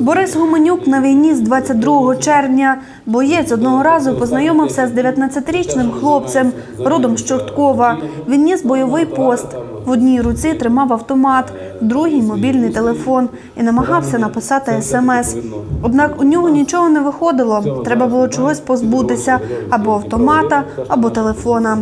Борис Гуменюк на війні з 22 червня. Боєць одного разу познайомився з 19-річним хлопцем, родом з Чорткова. Він ніс бойовий пост. В одній руці тримав автомат, в другій мобільний телефон і намагався написати смс. Однак у нього нічого не виходило. Треба було чогось позбутися або автомата, або телефона.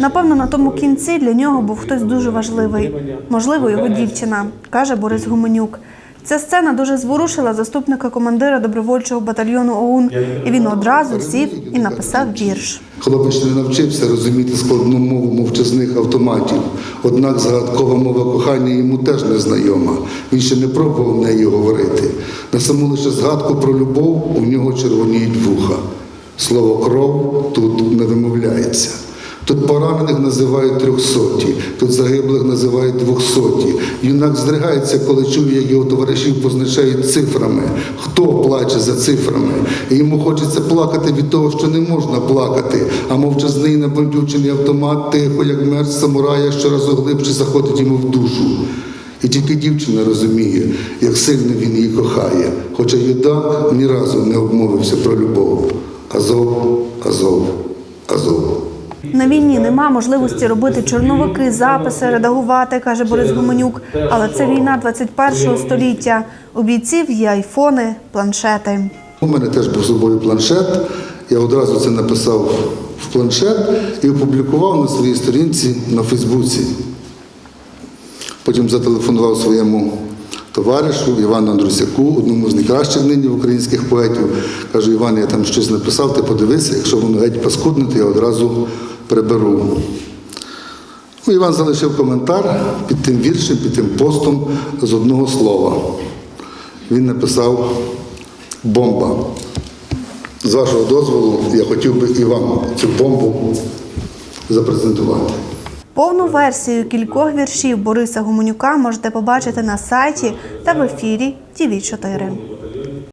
Напевно, на тому кінці для нього був хтось дуже важливий. Можливо, його дівчина, каже Борис Гуменюк. Ця сцена дуже зворушила заступника командира добровольчого батальйону ОУН, і він одразу сів і написав вірш. Хлопець не навчився розуміти складну мову мовчазних автоматів. Однак загадкова мова кохання йому теж не знайома. Він ще не пробував нею говорити. На саму лише згадку про любов у нього червоніють вуха. Слово кров тут не вимовляється. Тут поранених називають трьохсоті, тут загиблих називають двохсоті. Юнак здригається, коли чує, як його товаришів позначають цифрами. Хто плаче за цифрами? І йому хочеться плакати від того, що не можна плакати, а мовчазний набандючений автомат тихо, як мерз самурая, щоразу глибше заходить йому в душу. І тільки дівчина розуміє, як сильно він її кохає, хоча юдак ні разу не обмовився про любов. Азов, Азов, Азов. На війні нема можливості робити чорновики, записи, редагувати, каже Борис Гуменюк. Але це війна 21-го століття. У бійців є айфони, планшети. У мене теж був з собою планшет. Я одразу це написав в планшет і опублікував на своїй сторінці на Фейсбуці. Потім зателефонував своєму товаришу Івану Андрусяку, одному з найкращих нині українських поетів. Кажу, Іван, я там щось написав, ти подивися, якщо воно геть паскудне, то я одразу приберу. Ну, Іван залишив коментар під тим віршем, під тим постом з одного слова. Він написав бомба. З вашого дозволу, я хотів би і вам цю бомбу запрезентувати. Повну версію кількох віршів Бориса Гуменюка можете побачити на сайті та в ефірі ТІВІ 4